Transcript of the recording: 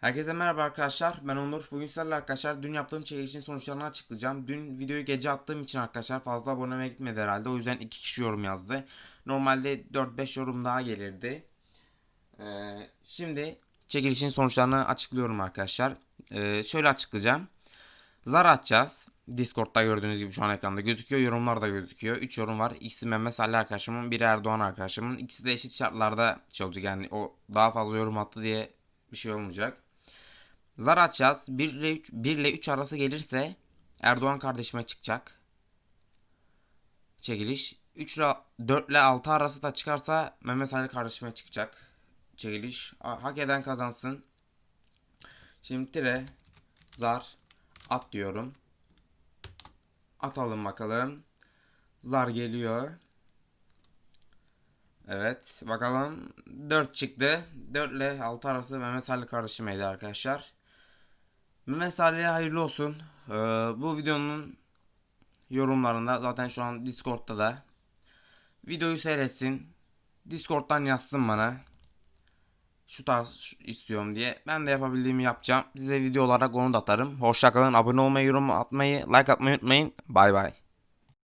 Herkese merhaba arkadaşlar. Ben Onur. Bugün sizlerle arkadaşlar dün yaptığım çekilişin sonuçlarını açıklayacağım. Dün videoyu gece attığım için arkadaşlar fazla aboneme gitmedi herhalde. O yüzden 2 kişi yorum yazdı. Normalde 4-5 yorum daha gelirdi. Ee, şimdi çekilişin sonuçlarını açıklıyorum arkadaşlar. Ee, şöyle açıklayacağım. Zar atacağız. Discord'da gördüğünüz gibi şu an ekranda gözüküyor. Yorumlar da gözüküyor. 3 yorum var. İkisi Mehmet Salih arkadaşımın, biri Erdoğan arkadaşımın. İkisi de eşit şartlarda şey. Yani o daha fazla yorum attı diye bir şey olmayacak. Zar açacağız. 1 ile 3, 1 ile 3 arası gelirse Erdoğan kardeşime çıkacak. Çekiliş. 3 ile 4 ile 6 arası da çıkarsa Mehmet Salih kardeşime çıkacak. Çekiliş. Ha- Hak eden kazansın. Şimdi tire zar at diyorum. Atalım bakalım. Zar geliyor. Evet bakalım 4 çıktı. 4 ile 6 arası Mehmet Salih kardeşimeydi arkadaşlar. Mehmet hayırlı olsun. Ee, bu videonun yorumlarında zaten şu an Discord'da da videoyu seyretsin. Discord'dan yazsın bana. Şu tarz istiyorum diye. Ben de yapabildiğimi yapacağım. Size video olarak onu da atarım. Hoşçakalın. Abone olmayı, yorum atmayı, like atmayı unutmayın. Bay bay.